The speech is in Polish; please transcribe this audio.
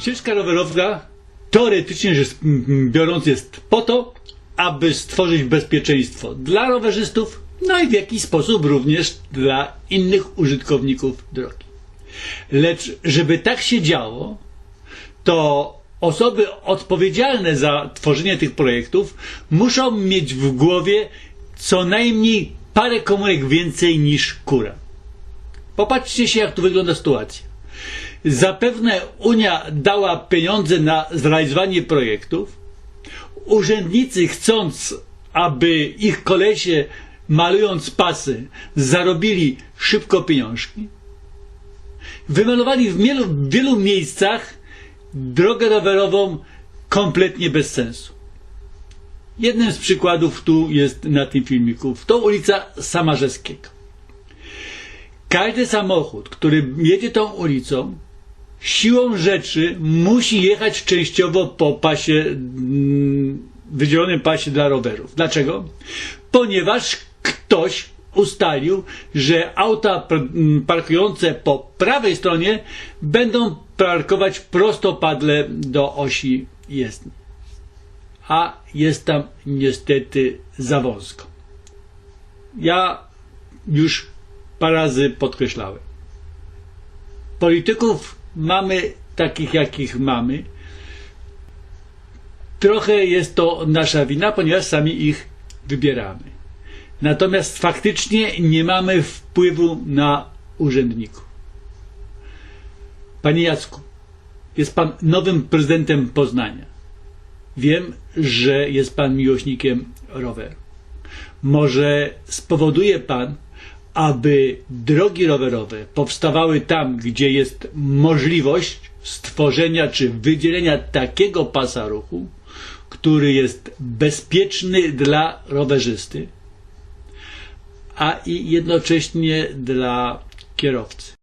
Ścieżka rowerowa teoretycznie rzecz biorąc jest po to, aby stworzyć bezpieczeństwo dla rowerzystów, no i w jakiś sposób również dla innych użytkowników drogi. Lecz żeby tak się działo, to osoby odpowiedzialne za tworzenie tych projektów muszą mieć w głowie co najmniej parę komórek więcej niż kura. Popatrzcie się, jak tu wygląda sytuacja. Zapewne Unia dała pieniądze na zrealizowanie projektów. Urzędnicy chcąc, aby ich kolesie malując pasy zarobili szybko pieniążki. Wymalowali w wielu, w wielu miejscach drogę rowerową kompletnie bez sensu. Jednym z przykładów tu jest na tym filmiku. To ulica Samarzewskiego. Każdy samochód, który jedzie tą ulicą, siłą rzeczy musi jechać częściowo po pasie, mm, wydzielonym pasie dla rowerów. Dlaczego? Ponieważ ktoś ustalił, że auta pr- m, parkujące po prawej stronie będą parkować prostopadle do osi jezdni. A jest tam niestety za wąsko. Ja już parę razy podkreślałem. Polityków mamy takich, jakich mamy. Trochę jest to nasza wina, ponieważ sami ich wybieramy. Natomiast faktycznie nie mamy wpływu na urzędników. Panie Jacku, jest pan nowym prezydentem Poznania. Wiem, że jest pan miłośnikiem roweru. Może spowoduje pan, aby drogi rowerowe powstawały tam, gdzie jest możliwość stworzenia czy wydzielenia takiego pasa ruchu, który jest bezpieczny dla rowerzysty, a i jednocześnie dla kierowcy.